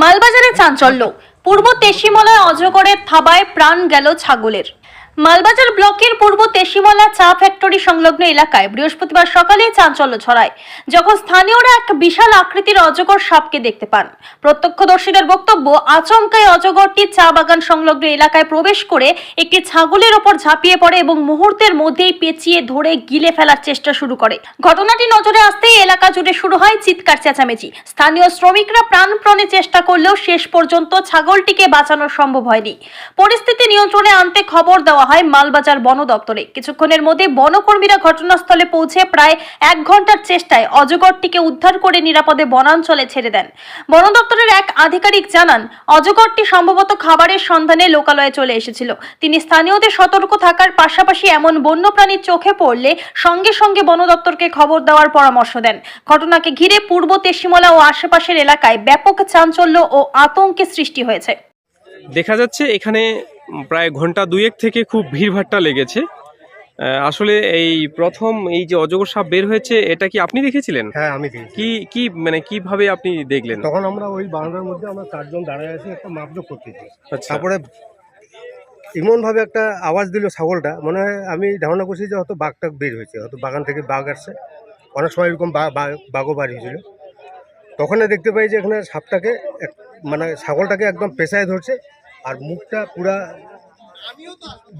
মালবাজারে চাঞ্চল্য। পূর্ব তেসিমলায় অজগরের থাবায় প্রাণ গেল ছাগলের। মালবাজার ব্লকের পূর্ব তেশিমলা চা ফ্যাক্টরি সংলগ্ন এলাকায় বৃহস্পতিবার সকালে চাঞ্চল্য ছড়ায়, যখন স্থানীয়রা এক বিশাল আকৃতির অজগর সাপকে দেখতে পান। প্রত্যক্ষদর্শীদের বক্তব্য আচমকায় অজগরটি চা বাগান সংলগ্ন এলাকায় প্রবেশ করে একটি ছাগলের ওপর ঝাঁপিয়ে পড়ে এবং মুহূর্তের মধ্যেই পেঁচিয়ে ধরে গিলে ফেলার চেষ্টা শুরু করে। ঘটনাটি নজরে আসতেই এলাকা জুড়ে শুরু হয় চিৎকার চেঁচামেচি। স্থানীয় শ্রমিকরা প্রাণপ্রণে চেষ্টা করলেও শেষ পর্যন্ত ছাগলটিকে বাঁচানো সম্ভব হয়নি। পরিস্থিতি নিয়ন্ত্রণে আনতে খবর দেওয়া হয় মালবাজার বন দপ্তরে। কিছুক্ষণের মধ্যে বনকর্মীরা ঘটনাস্থলে পৌঁছে প্রায় এক ঘণ্টার চেষ্টায় অজগরটিকে উদ্ধার করে নিরাপদে বনাঞ্চলে ছেড়ে দেন। বন দপ্তরের এক আধিকারিক জানান, অজগরটি সম্ভবত খাবারের সন্ধানে লোকালয়ে চলে এসেছিল। তিনি স্থানীয়দের সতর্ক থাকার পাশাপাশি এমন বন্যপ্রাণীর চোখে পড়লে সঙ্গে সঙ্গে বন দপ্তরকে খবর দেওয়ার পরামর্শ দেন। ঘটনাকে ঘিরে পূর্ব তেশিমলা ও আশেপাশের এলাকায় ব্যাপক চাঞ্চল্য ও আতঙ্কের সৃষ্টি হয়েছে। দেখা যাচ্ছে এখানে প্রায় ঘণ্টা দুয়েক থেকে খুব ভিড়ভাট্টা লেগেছে। আসলে এই প্রথম এই যে অজগর সাপ বের হয়েছে এটা কি আপনি দেখেছিলেন? হ্যাঁ আমি কি কি মানে কীভাবে আপনি দেখলেন? তখন আমরা ওই বারান্দার মধ্যে আমরা চারজন দাঁড়ায় আছি একটা মাপজোক করতেছি আচ্ছা। তারপরে এমনভাবে একটা আওয়াজ দিল ছাগলটা। মনে হয় আমি ধারণা করছি যে হয়তো বাঘটা বের হয়েছে হয়তো বাগান থেকে বাঘ আসছে। অনেক সময় এরকম বাঘও বাড়ি হয়েছিল। তখন দেখতে পাই যে এখানে সাপটাকে মানে ছাগলটাকে একদম পেশায় ধরছে। আর মুখটা পুরা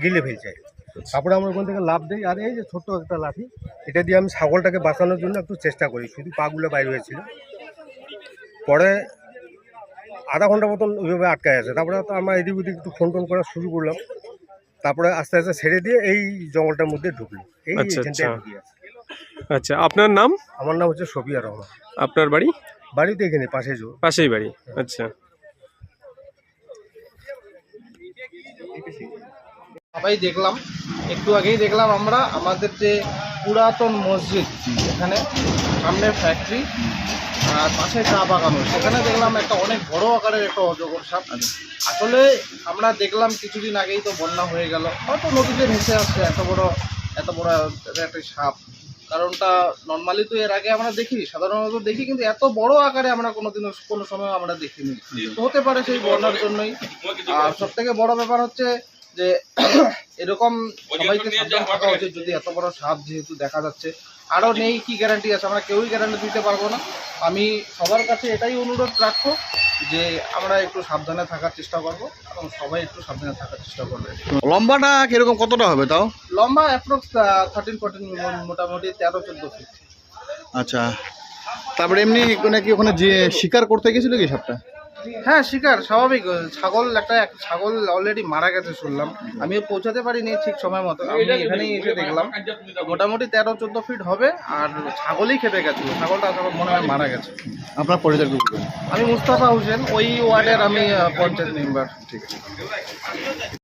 গিলে ফেলছে। তারপরে আমরা ওখান থেকে লাভ দিই আর এই যে ছোট্ট একটা লাঠি এটা দিয়ে আমি ছাগলটাকে বাঁচানোর জন্য একটু চেষ্টা করি শুধু পাগুলো বাইরে হয়েছিল। পরে আধা ঘণ্টা মতন ওইভাবে আটকায় আছে। তারপরে তো আমরা এদিক ওদিক একটু ফোন টোন করা শুরু করলাম। তারপরে আস্তে আস্তে ছেড়ে দিয়ে এই জঙ্গলটার মধ্যে ঢুকলো। এই আচ্ছা, আচ্ছা। আচ্ছা আপনার নাম? আমার নাম হচ্ছে শফিয়া রহমান। আপনার বাড়ি? বাড়িতে এখানে পাশে পাশেই বাড়ি আচ্ছা। সবাই দেখলাম একটু আগেই দেখলাম আমরা আমাদের যে পুরাতন মসজিদ এখানে সামনে ফ্যাক্টরি আর পাশে চা বাগানো সেখানে দেখলাম একটা অনেক বড় আকারের একটা অজগর সাপ। আসলে আমরা দেখলাম কিছুদিন আগেই তো বন্যা হয়ে গেল। হয়তো নদীতে ভেসে আসছে এত বড় এত বড় একটা সাপ। কারণটা নর্মালি তো এর আগে আমরা দেখি সাধারণত দেখি কিন্তু এত বড় আকারে আমরা কোনোদিনও কোনো সময় আমরা দেখিনি। তো হতে পারে সেই বন্যার জন্যই। আর সব থেকে বড় ব্যাপার হচ্ছে যে এরকম সবাইকে সাবধান থাকা উচিত যদি এত বড় সাপ যেহেতু দেখা যাচ্ছে। আরও নেই কি গ্যারান্টি আছে? আমরা কেউই গ্যারান্টি দিতে পারব না। আমি সবার কাছে এটাই অনুরোধ রাখব যে আমরা একটু সাবধানে থাকার চেষ্টা করব এবং সবাই একটু সাবধানে থাকার চেষ্টা করবে। লম্বাটা কীরকম কতটা হবে তাও? লম্বা অ্যাপ্রক্স থার্টিন ফোরটিন মোটামুটি তেরো চোদ্দ ফিট আচ্ছা। তারপরে এমনি নাকি ওখানে যে শিকার করতে গেছিল কি সাপটা? হ্যাঁ শিকার স্বাভাবিক। ছাগল একটা ছাগল অলরেডি মারা গেছে শুনলাম। আমিও পৌঁছাতে পারিনি ঠিক সময় মতো। আমি এখানেই এসে দেখলাম। মোটামুটি তেরো চোদ্দ ফিট হবে আর ছাগলই খেতে গেছিল। ছাগলটা আসলে মনে হয় মারা গেছে। আপনার পরিচয় আমি মুস্তাফা হোসেন ওই ওয়ার্ডের আমি পঞ্চায়েত মেম্বার ঠিক আছে।